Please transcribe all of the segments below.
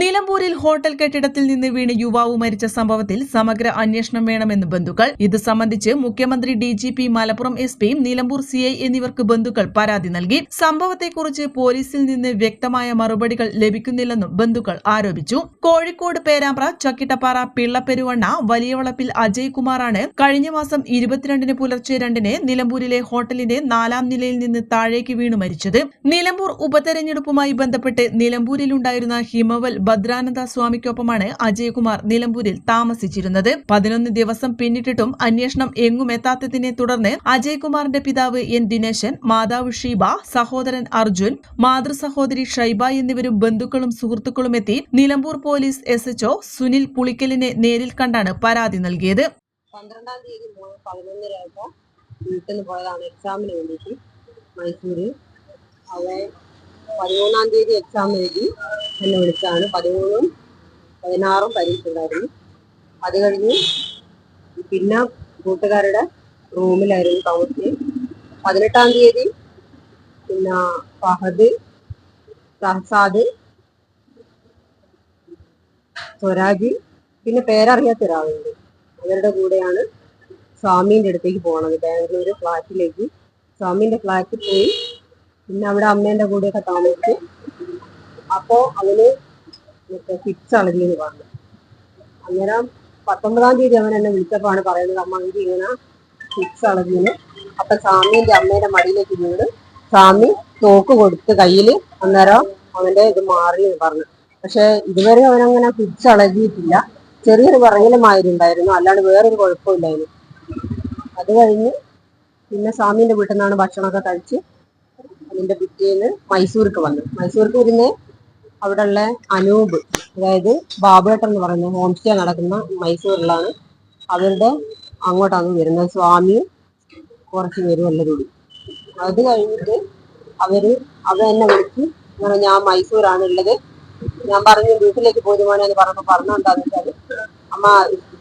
നിലമ്പൂരിൽ ഹോട്ടൽ കെട്ടിടത്തിൽ നിന്ന് വീണ് യുവാവ് മരിച്ച സംഭവത്തിൽ സമഗ്ര അന്വേഷണം വേണമെന്ന് ബന്ധുക്കൾ. ഇത് സംബന്ധിച്ച് മുഖ്യമന്ത്രി D G P Malappuram S പിയും നിലമ്പൂർ സി ഐ എന്നിവർക്ക് ബന്ധുക്കൾ പരാതി നൽകി. സംഭവത്തെക്കുറിച്ച് പോലീസിൽ നിന്ന് വ്യക്തമായ മറുപടികൾ ലഭിക്കുന്നില്ലെന്നും ബന്ധുക്കൾ ആരോപിച്ചു. കോഴിക്കോട് പേരാമ്പ്ര ചക്കിട്ടപ്പാറ പിള്ളപ്പെരുവണ്ണ വലിയവളപ്പിൽ അജയ് കുമാറാണ് കഴിഞ്ഞ മാസം ഇരുപത്തിരണ്ടിന് പുലർച്ചെ രണ്ടിന് നിലമ്പൂരിലെ ഹോട്ടലിന്റെ നാലാം നിലയിൽ നിന്ന് താഴേക്ക് വീണു മരിച്ചത്. നിലമ്പൂർ ഉപതെരഞ്ഞെടുപ്പുമായി ബന്ധപ്പെട്ട് നിലമ്പൂരിലുണ്ടായിരുന്ന ഹിമവൽ ഭദ്രാനന്ദ സ്വാമിക്കൊപ്പമാണ് അജയകുമാർ നിലമ്പൂരിൽ താമസിച്ചിരുന്നത്. പതിനൊന്ന് ദിവസം പിന്നിട്ടിട്ടും അന്വേഷണം എങ്ങും എത്താത്തതിനെ തുടർന്ന് അജയകുമാറിന്റെ പിതാവ് എൻ ദിനേശൻ മാതാവ് ഷീബ സഹോദരൻ അർജുൻ മാതൃ സഹോദരി ഷൈബ എന്നിവരും ബന്ധുക്കളും സുഹൃത്തുക്കളും എത്തി Nilambur police S H O Sunil പുളിക്കലിനെ നേരിൽ കണ്ടാണ് പരാതി നൽകിയത്. പന്ത്രണ്ടാം തീയതി പതിനൊന്നരയായപ്പോൾ വീട്ടിൽ നിന്ന് പോയതാണ്. എക്സാമിന് വേണ്ടിയിട്ട് മൈസൂര്. അവൻ പതിമൂന്നാം തീയതി എക്സാം എഴുതി എന്നെ വിളിച്ചാണ് പതിമൂന്നും പതിനാറും പരീക്ഷ ഉണ്ടായിരുന്നു. അത് കഴിഞ്ഞ് പിന്നെ കൂട്ടുകാരുടെ റൂമിലായിരുന്നു കൗൺസിലിംഗ്. പതിനെട്ടാം തീയതി പിന്നെ ഫഹദ് സഹസാദ് സ്വരാജ് പിന്നെ പേരറിയാത്ത ഒരാളുണ്ട്. അവരുടെ കൂടെയാണ് സ്വാമീന്റെ അടുത്തേക്ക് പോകണത് ബാംഗ്ലൂർ ഫ്ലാറ്റിലേക്ക്. സ്വാമീന്റെ ഫ്ലാറ്റിൽ പോയി പിന്നെ അവിടെ അമ്മേന്റെ കൂടെയൊക്കെ താമസിച്ചു. അപ്പോൾ അവന് മറ്റേ ഫിക്സ് അളകിയെന്ന് പറഞ്ഞു അന്നേരം പത്തൊമ്പതാം തീയതി അവൻ എന്നെ വിളിച്ചപ്പോഴാണ് പറയുന്നത് അമ്മ എനിക്ക് ഇങ്ങനെ ഫിക്സ് അളകിന് അപ്പൊ സ്വാമിന്റെ അമ്മേന്റെ മടിയിലേക്ക് വീട് സ്വാമി തോക്ക് കൊടുത്ത് കയ്യിൽ അന്നേരം അവന്റെ ഇത് മാറി എന്ന് പറഞ്ഞു. പക്ഷെ ഇതുവരെ അവനങ്ങനെ ഫിക്സ് അളകിയിട്ടില്ല. ചെറിയൊരു ഉണ്ടായിരുന്നു അല്ലാണ്ട് വേറൊരു കുഴപ്പമില്ലായിരുന്നു. അത് കഴിഞ്ഞ് പിന്നെ സ്വാമിന്റെ വീട്ടിൽ നിന്നാണ് ഭക്ഷണമൊക്കെ കഴിച്ച് അതിന്റെ പിറ്റേന്ന് മൈസൂർക്ക് വന്നു. മൈസൂർക്ക് വരുന്ന അവിടെയുള്ള അനൂപ് അതായത് ബാബേട്ടൻ എന്ന് പറയുന്ന ഹോം സ്റ്റേ നടക്കുന്ന മൈസൂരിലാണ്. അവരുടെ അങ്ങോട്ടാണ് വരുന്നത്. സ്വാമിയും കുറച്ച് പേരും എല്ലാവരും കൂടി. അത് കഴിഞ്ഞിട്ട് അവർ അവർ എന്നെ വിളിച്ച് ഞാൻ മൈസൂരാണ് ഉള്ളത്. ഞാൻ പറഞ്ഞു വീട്ടിലേക്ക് പോരുവാണ് എന്ന് പറഞ്ഞപ്പോൾ പറഞ്ഞു എന്താന്ന് അമ്മ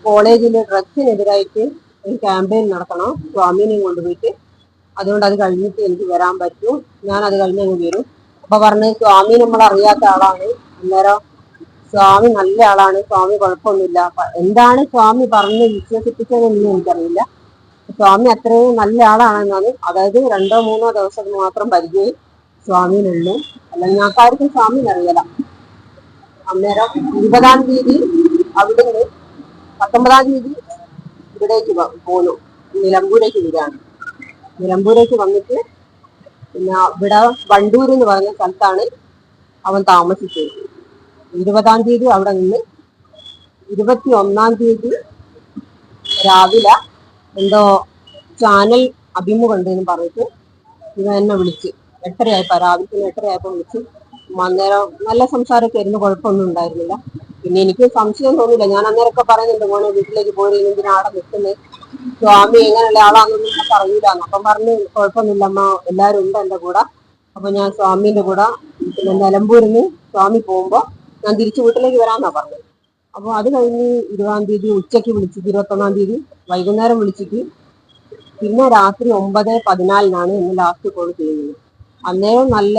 കോളേജിൽ ഡ്രഗ്സിനെതിരായിട്ട് ഒരു ക്യാമ്പയിൻ നടത്തണം. സ്വാമിനെയും കൊണ്ടുപോയിട്ട് അതുകൊണ്ട് അത് കഴിഞ്ഞിട്ട് എനിക്ക് വരാൻ പറ്റൂ. ഞാൻ അത് കഴിഞ്ഞ് അങ്ങ് വരും. അപ്പൊ പറഞ്ഞ് സ്വാമി നമ്മൾ അറിയാത്ത ആളാണ്. അന്നേരം സ്വാമി നല്ല ആളാണ്. സ്വാമി കുഴപ്പമൊന്നുമില്ല. എന്താണ് സ്വാമി പറഞ്ഞ് വിശ്വസിപ്പിച്ചതെന്ന് എനിക്കറിയില്ല. സ്വാമി അത്രയും നല്ല ആളാണെന്നാണ്. അതായത് രണ്ടോ മൂന്നോ ദിവസം മാത്രം പരിചയം സ്വാമിനുള്ളു. അല്ലെങ്കിൽ ഞങ്ങൾക്കാർക്കും സ്വാമിനെ അറിയില്ല. അന്നേരം ഇരുപതാം തീയതി അവിടെ നിന്ന് പത്തൊമ്പതാം തീയതി ഇവിടേക്ക് പോകുന്നു നിലമ്പൂരേക്ക് വരികയാണ്. നിലമ്പൂരേക്ക് വന്നിട്ട് പിന്നെ ഇവിടെ വണ്ടൂർ എന്ന് പറയുന്ന സ്ഥലത്താണ് അവൻ താമസിച്ചത്. ഇരുപതാം തീയതി അവിടെ നിന്ന് ഇരുപത്തി ഒന്നാം തീയതി രാവിലെ എന്തോ ചാനൽ അഭിമുഖമുണ്ട് എന്ന് പറഞ്ഞിട്ട് ഇവൻ എന്നെ വിളിച്ച് എട്ടരയായപ്പോ രാവിലെ എട്ടരയായപ്പോ വിളിച്ച് അന്നേരം നല്ല സംസാരമൊക്കെ ആയിരുന്നു കുഴപ്പമൊന്നും ഉണ്ടായിരുന്നില്ല. പിന്നെ എനിക്ക് സംശയം തോന്നില്ല ഞാൻ അന്നേരമൊക്കെ പറയുന്നുണ്ട് മോനെ വീട്ടിലേക്ക് പോയി എന്തിനാടെ നിൽക്കുന്നത് സ്വാമി എങ്ങനെയുള്ള ആളാണെന്നൊന്നും അറിയില്ലാന്ന് അപ്പം പറഞ്ഞു കുഴപ്പമൊന്നുമില്ലമ്മ എല്ലാവരും ഉണ്ട് എന്റെ കൂടെ. അപ്പൊ ഞാൻ സ്വാമിന്റെ കൂടെ പിന്നെ നിലമ്പൂരിന്ന് സ്വാമി പോകുമ്പോ ഞാൻ തിരിച്ചു വീട്ടിലേക്ക് വരാന്നാ പറഞ്ഞത്. അപ്പൊ അത് കഴിഞ്ഞ് ഇരുപതാം തീയതി ഉച്ചയ്ക്ക് വിളിച്ചിട്ട് ഇരുപത്തൊന്നാം തീയതി വൈകുന്നേരം വിളിച്ചിട്ട് പിന്നെ രാത്രി ഒമ്പത് പതിനാലിനാണ് ഇന്ന് ലാസ്റ്റ് കോൾ ചെയ്യുന്നത്. അന്നേരം നല്ല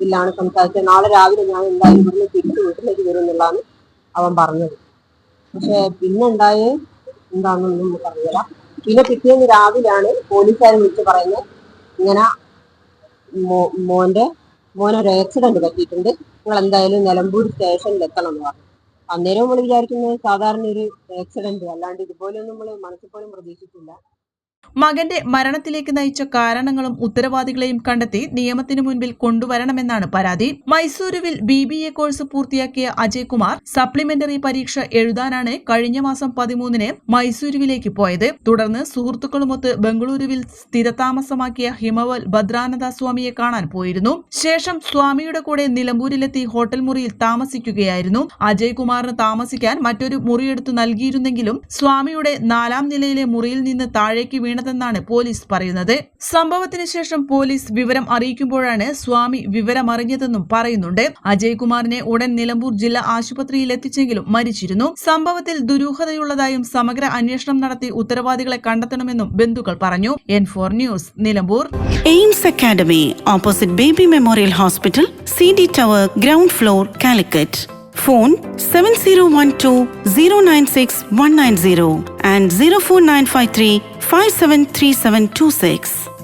ഇതിലാണ് സംസാരിച്ചത്. നാളെ രാവിലെ ഞാൻ എന്തായാലും ഇവിടുന്ന് തിരിച്ചു വീട്ടിലേക്ക് വരും എന്നുള്ളതാണ് അവൻ പറഞ്ഞത്. പക്ഷെ പിന്നെ ഉണ്ടായ എന്താണെന്നൊന്നും നമുക്കറിയില്ല പിന്നെ പിറ്റേന്ന് രാവിലെയാണ് പോലീസുകാർ വിളിച്ച് പറയുന്നത് ഇങ്ങനെ മോന്റെ മോനൊരു ആക്സിഡന്റ് പറ്റിയിട്ടുണ്ട്. നിങ്ങൾ എന്തായാലും നിലമ്പൂർ സ്റ്റേഷനിൽ എത്തണം എന്ന് പറഞ്ഞു. അന്നേരം നമ്മൾ വിചാരിക്കുന്നത് സാധാരണ ഒരു ആക്സിഡന്റ് അല്ലാണ്ട് ഇതുപോലെയൊന്നും നമ്മൾ മനസ്സിൽ പോലും പ്രതീക്ഷിച്ചില്ല മകന്റെ മരണത്തിലേക്ക് നയിച്ച കാരണങ്ങളും ഉത്തരവാദികളെയും കണ്ടെത്തി നിയമത്തിനു മുൻപിൽ കൊണ്ടുവരണമെന്നാണ് പരാതി. മൈസൂരുവിൽ ബി ബി എ കോഴ്സ് പൂർത്തിയാക്കിയ അജയ് കുമാർ സപ്ലിമെന്ററി പരീക്ഷ എഴുതാനാണ് കഴിഞ്ഞ മാസം പതിമൂന്നിന് മൈസൂരുവിലേക്ക് പോയത്. തുടർന്ന് സുഹൃത്തുക്കളുമൊത്ത് ബംഗളൂരുവിൽ സ്ഥിരതാമസമാക്കിയ ഹിമവൽ ഭദ്രാനന്ദ സ്വാമിയെ കാണാൻ പോയിരുന്നു. ശേഷം സ്വാമിയുടെ കൂടെ നിലമ്പൂരിലെത്തി ഹോട്ടൽ മുറിയിൽ താമസിക്കുകയായിരുന്നു. അജയ് കുമാറിന് താമസിക്കാൻ മറ്റൊരു മുറിയെടുത്തു നൽകിയിരുന്നെങ്കിലും സ്വാമിയുടെ നാലാം നിലയിലെ മുറിയിൽ നിന്ന് താഴേക്ക് വീണതെന്നാണ് പോലീസ് പറയുന്നത്. സംഭവത്തിന് ശേഷം പോലീസ് വിവരം അറിയിക്കുമ്പോഴാണ് സ്വാമി വിവരമറിഞ്ഞതെന്നും പറയുന്നുണ്ട്. അജയ്കുമാറിനെ ഉടൻ നിലമ്പൂർ ജില്ലാ ആശുപത്രിയിൽ എത്തിച്ചെങ്കിലും മരിച്ചിരുന്നു. സംഭവത്തിൽ ദുരൂഹതയുള്ളതായും സമഗ്ര അന്വേഷണം നടത്തി ഉത്തരവാദികളെ കണ്ടെത്തണമെന്നും ബന്ധുക്കൾ പറഞ്ഞു. N four news Nilambur. AIMS academy opposite Baby memorial hospital C D tower ground floor Calicut. Phone seven zero one two zero nine six one nine zero and zero four nine five three 573726.